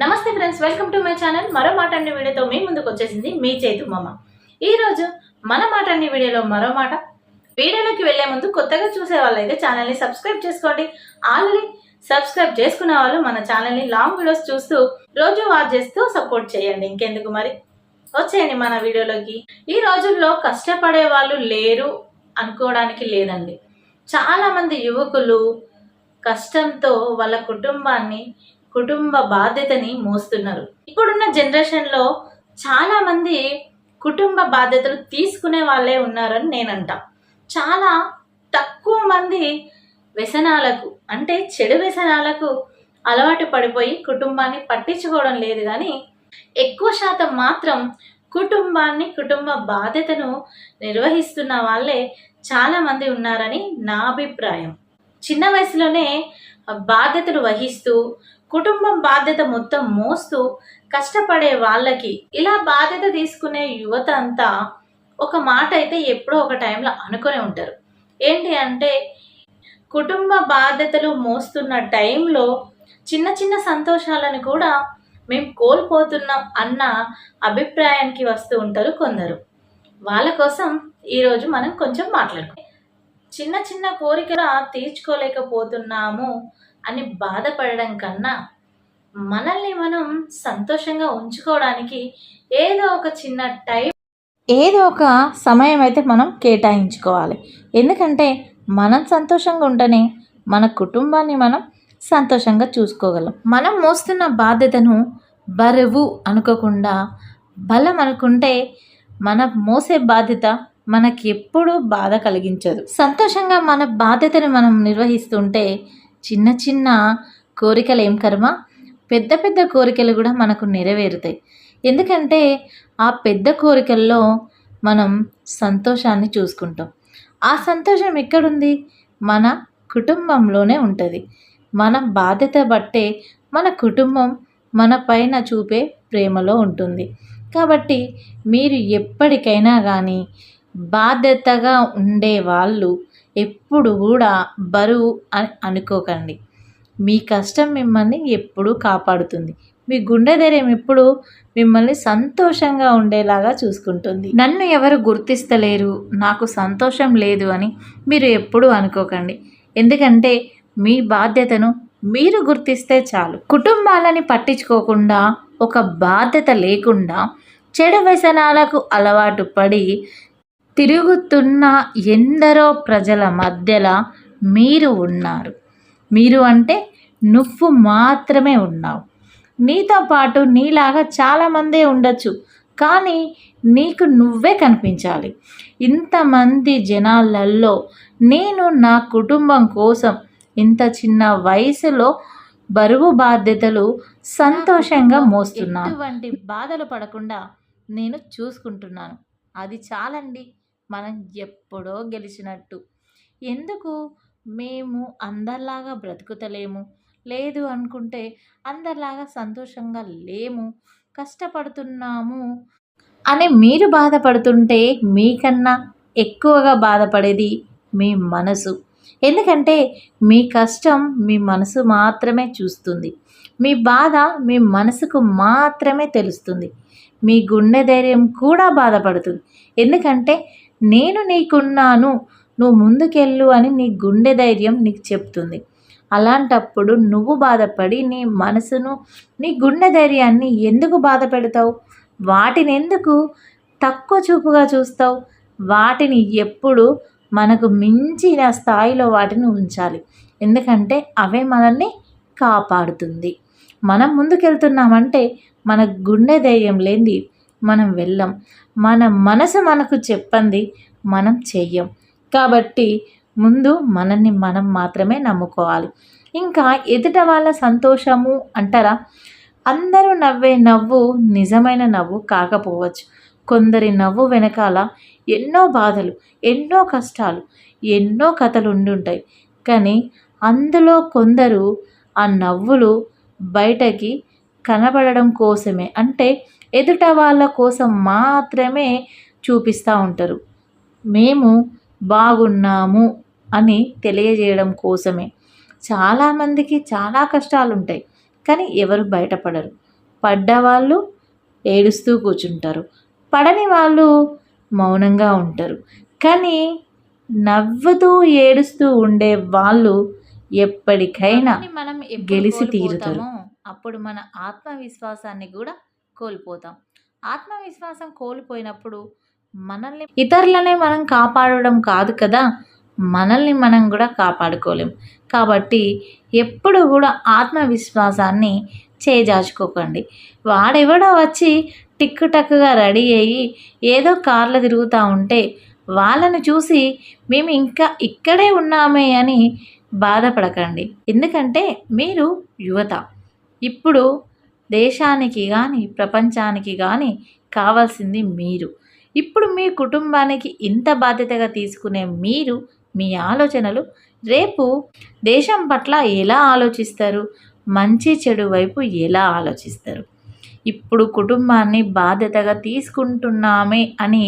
నమస్తే friends welcome to my channel. మరో మాట వీడియోతో మీ ముందుకు వచ్చేసింది మీ చేతు మామ. ఈరోజు మన మాట అండి వీడియోలో మరో మాట. వీడియోలోకి వెళ్ళే ముందు కొత్తగా చూసే వాళ్ళైతే ఛానల్ని సబ్స్క్రైబ్ చేసుకోండి. ఆల్రెడీ సబ్స్క్రైబ్ చేసుకునే వాళ్ళు మన ఛానల్ని లాంగ్ వీడియోస్ చూస్తూ రోజు వాచ్ చేస్తూ సపోర్ట్ చేయండి. ఇంకెందుకు మరి? వచ్చేయండి మన వీడియోలోకి. ఈ రోజుల్లో కష్టపడే వాళ్ళు లేరు అనుకోవడానికి లేదండి. చాలామంది యువకులు కష్టంతో వాళ్ళ కుటుంబాన్ని కుటుంబ బాధ్యతని మోస్తున్నారు. ఇప్పుడున్న జనరేషన్లో చాలా మంది కుటుంబ బాధ్యతలు తీసుకునే వాళ్ళే ఉన్నారని నేనంటా. చాలా తక్కువ మంది వ్యసనాలకు అంటే చెడు వ్యసనాలకు అలవాటు పడిపోయి కుటుంబాన్ని పట్టించుకోవడం లేదు కానీ ఎక్కువ శాతం మాత్రం కుటుంబాన్ని కుటుంబ బాధ్యతను నిర్వహిస్తున్న వాళ్ళే చాలా మంది ఉన్నారని నా అభిప్రాయం. చిన్న వయసులోనే బాధ్యతలు వహిస్తూ కుటుంబం బాధ్యత మొత్తం మోస్తూ కష్టపడే వాళ్ళకి ఇలా బాధ్యత తీసుకునే యువత అంతా ఒక మాట అయితే ఎప్పుడో ఒక టైంలో అనుకునే ఉంటారు. ఏంటి అంటే కుటుంబ బాధ్యతలు మోస్తున్న టైంలో చిన్న చిన్న సంతోషాలను కూడా మేము కోల్పోతున్నాం అన్న అభిప్రాయానికి వస్తూ ఉంటారు కొందరు. వాళ్ళ కోసం ఈరోజు మనం కొంచెం మాట్లాడుకుందాం. చిన్న చిన్న కోరికలు తీర్చుకోలేకపోతున్నాము అని బాధపడడం కన్నా మనల్ని మనం సంతోషంగా ఉంచుకోవడానికి ఏదో ఒక చిన్న టైం ఏదో ఒక సమయం అయితే మనం కేటాయించుకోవాలి. ఎందుకంటే మనం సంతోషంగా ఉంటేనే మన కుటుంబాన్ని మనం సంతోషంగా చూసుకోగలం. మనం మోస్తున్న బాధ్యతను బరువు అనుకోకుండా బలం అనుకుంటే మన మోసే బాధ్యత మనకి ఎప్పుడూ బాధ కలిగించదు. సంతోషంగా మన బాధ్యతను మనం నిర్వహిస్తుంటే చిన్న చిన్న కోరికలు ఏం కర్మ? పెద్ద పెద్ద కోరికలు కూడా మనకు నెరవేరుతాయి. ఎందుకంటే ఆ పెద్ద కోరికల్లో మనం సంతోషాన్ని చూసుకుంటాం. ఆ సంతోషం ఎక్కడుంది? మన కుటుంబంలోనే ఉంటుంది. మన బాధ్యత బట్టే మన కుటుంబం మన పైన చూపే ప్రేమలో ఉంటుంది. కాబట్టి మీరు ఎప్పటికైనా కానీ బాధ్యతగా ఉండే వాళ్ళు ఎప్పుడు కూడా బరువు అని అనుకోకండి. మీ కష్టం మిమ్మల్ని ఎప్పుడూ కాపాడుతుంది. మీ గుండె ధైర్యం ఎప్పుడు మిమ్మల్ని సంతోషంగా ఉండేలాగా చూసుకుంటుంది. నన్ను ఎవరు గుర్తిస్తలేరు నాకు సంతోషం లేదు అని మీరు ఎప్పుడూ అనుకోకండి. ఎందుకంటే మీ బాధ్యతను మీరు గుర్తిస్తే చాలు. కుటుంబాలని పట్టించుకోకుండా ఒక బాధ్యత లేకుండా చెడు వ్యసనాలకు అలవాటు పడి తిరుగుతున్న ఎందరో ప్రజల మధ్యలో మీరు ఉన్నారు. మీరు అంటే నువ్వు మాత్రమే ఉన్నావు. నీతో పాటు నీలాగా చాలామందే ఉండొచ్చు. కానీ నీకు నువ్వే కనిపించాలి. ఇంతమంది జనాలల్లో నేను నా కుటుంబం కోసం ఇంత చిన్న వయసులో బరువు బాధ్యతలు సంతోషంగా మోస్తున్నాను. వంటి బాధలు పడకుండా నేను చూసుకుంటున్నాను. అది చాలండి. మనం ఎప్పుడో గెలిచినట్టు. ఎందుకు? మేము అందరిలాగా బ్రతుకుతలేము. లేదు అనుకుంటే అందరిలాగా సంతోషంగా లేము. కష్టపడుతున్నాము అని మీరు బాధపడుతుంటే మీకన్నా ఎక్కువగా బాధపడేది మీ మనసు. ఎందుకంటే మీ కష్టం మీ మనసు మాత్రమే చూస్తుంది. మీ బాధ మీ మనసుకు మాత్రమే తెలుస్తుంది. మీ గుండె ధైర్యం కూడా బాధపడుతుంది. ఎందుకంటే నేను నీకున్నాను నువ్వు ముందుకెళ్ళు అని నీ గుండె ధైర్యం నీకు చెప్తుంది. అలాంటప్పుడు నువ్వు బాధపడి నీ మనసును నీ గుండె ధైర్యాన్ని ఎందుకు బాధ పెడతావు వాటిని ఎందుకు తక్కువ చూపుగా చూస్తావు? వాటిని ఎప్పుడు మనకు మించిన స్థాయిలో వాటిని ఉంచాలి. ఎందుకంటే అవే మనల్ని కాపాడుతుంది. మనం ముందుకెళ్తున్నామంటే మన గుండె ధైర్యం లేనిది మనం వెళ్ళం. మన మనసు మనకు చెప్పంది మనం చెయ్యం. కాబట్టి ముందు మనల్ని మనం మాత్రమే నమ్ముకోవాలి. ఇంకా ఎదుట వాళ్ళ సంతోషము అంటారా? అందరూ నవ్వే నవ్వు నిజమైన నవ్వు కాకపోవచ్చు. కొందరి నవ్వు వెనకాల ఎన్నో బాధలు ఎన్నో కష్టాలు ఎన్నో కథలు ఉండుంటాయి. కానీ అందులో కొందరు ఆ నవ్వులు బయటకి కనబడడం కోసమే. అంటే ఎదుట వాళ్ళ కోసం మాత్రమే చూపిస్తూ ఉంటారు. మేము బాగున్నాము అని తెలియజేయడం కోసమే. చాలామందికి చాలా కష్టాలు ఉంటాయి కానీ ఎవరు బయటపడరు. పడ్డవాళ్ళు ఏడుస్తూ కూర్చుంటారు. పడని వాళ్ళు మౌనంగా ఉంటారు. కానీ నవ్వుతూ ఏడుస్తూ ఉండే వాళ్ళు ఎప్పటికైనా మనం గెలిచి తీరుతారు. అప్పుడు మన ఆత్మవిశ్వాసాన్ని కూడా కోల్పోతాం. ఆత్మవిశ్వాసం కోల్పోయినప్పుడు మనల్ని ఇతరులనే మనం కాపాడడం కాదు కదా? మనల్ని మనం కూడా కాపాడుకోలేం. కాబట్టి ఎప్పుడు కూడా ఆత్మవిశ్వాసాన్ని చేజాచుకోకండి వాడెవడో వచ్చి టిక్కు టక్కుగా రెడీ అయ్యి ఏదో కార్లు తిరుగుతూ ఉంటే వాళ్ళని చూసి మేము ఇంకా ఇక్కడే ఉన్నామే అని బాధపడకండి. ఎందుకంటే మీరు యువత. ఇప్పుడు దేశానికి కానీ ప్రపంచానికి కానీ కావాల్సింది మీరు. ఇప్పుడు మీ కుటుంబానికి ఇంత బాధ్యతగా తీసుకునే మీరు మీ ఆలోచనలు రేపు దేశం పట్ల ఎలా ఆలోచిస్తారు? మంచి చెడు వైపు ఎలా ఆలోచిస్తారు? ఇప్పుడు కుటుంబాన్ని బాధ్యతగా తీసుకుంటున్నామే అని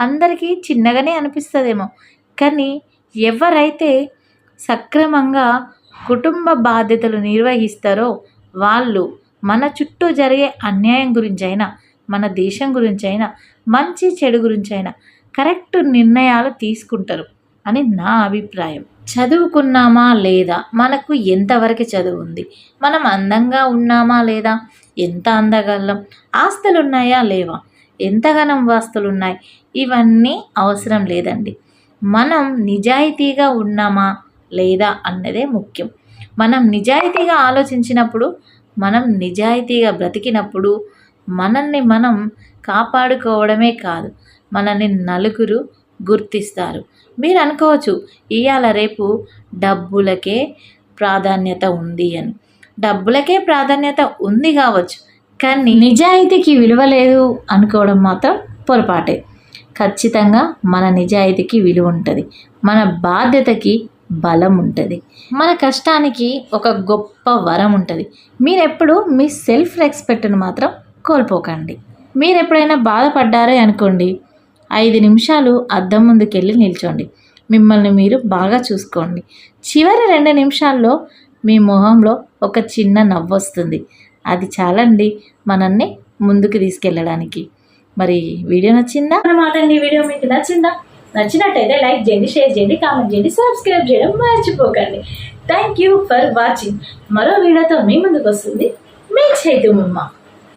అందరికీ చిన్నగానే అనిపిస్తుందేమో. కానీ ఎవరైతే సక్రమంగా కుటుంబ బాధ్యతలు నిర్వహిస్తారో వాళ్ళు మన చుట్టూ జరిగే అన్యాయం గురించి అయినా మన దేశం గురించి అయినా మంచి చెడు గురించి అయినా కరెక్ట్ నిర్ణయాలు తీసుకుంటారు అని నా అభిప్రాయం. చదువుకున్నామా లేదా? మనకు ఎంతవరకు చదువు ఉంది? మనం అందంగా ఉన్నామా లేదా? ఎంత అందగలం? ఆస్తులు ఉన్నాయా లేవా? ఎంతగానం వాస్తులు ఉన్నాయి ఇవన్నీ అవసరం లేదండి. మనం నిజాయితీగా ఉన్నామా లేదా అన్నదే ముఖ్యం. మనం నిజాయితీగా ఆలోచించినప్పుడు మనం నిజాయితీగా బ్రతికినప్పుడు మనల్ని మనం కాపాడుకోవడమే కాదు మనల్ని నలుగురు గుర్తిస్తారు. మీరు అనుకోవచ్చు ఇవాళ రేపు డబ్బులకే ప్రాధాన్యత ఉంది అని. డబ్బులకే ప్రాధాన్యత ఉంది కావచ్చు కానీ నిజాయితీకి విలువ లేదు అనుకోవడం మాత్రం పొరపాటే. ఖచ్చితంగా మన నిజాయితీకి విలువ ఉంటుంది. మన బాధ్యతకి బలం ఉంటుంది. మన కష్టానికి ఒక గొప్ప వరం ఉంటుంది. మీరెప్పుడు మీ సెల్ఫ్ రెస్పెక్ట్ను మాత్రం కోల్పోకండి. మీరు ఎప్పుడైనా బాధపడ్డారే అనుకోండి ఐదు నిమిషాలు అద్దం ముందుకెళ్ళి నిల్చోండి. మిమ్మల్ని మీరు బాగా చూసుకోండి. చివరి రెండు నిమిషాల్లో మీ మొహంలో ఒక చిన్న నవ్వు వస్తుంది. అది చాలండి మనల్ని ముందుకు తీసుకెళ్ళడానికి. మరి వీడియో నచ్చిందా? అన్నమాట అండి వీడియో మీకు నచ్చిందా? నచ్చినట్టయితే లైక్ చేయండి షేర్ చేయండి కామెంట్ చేయండి సబ్స్క్రైబ్ చేయడం మర్చిపోకండి. థ్యాంక్ యూ ఫర్ వాచింగ్ మరో వీడియోతో మీ ముందుకు వస్తుంది. మీ చైతు మమ్మ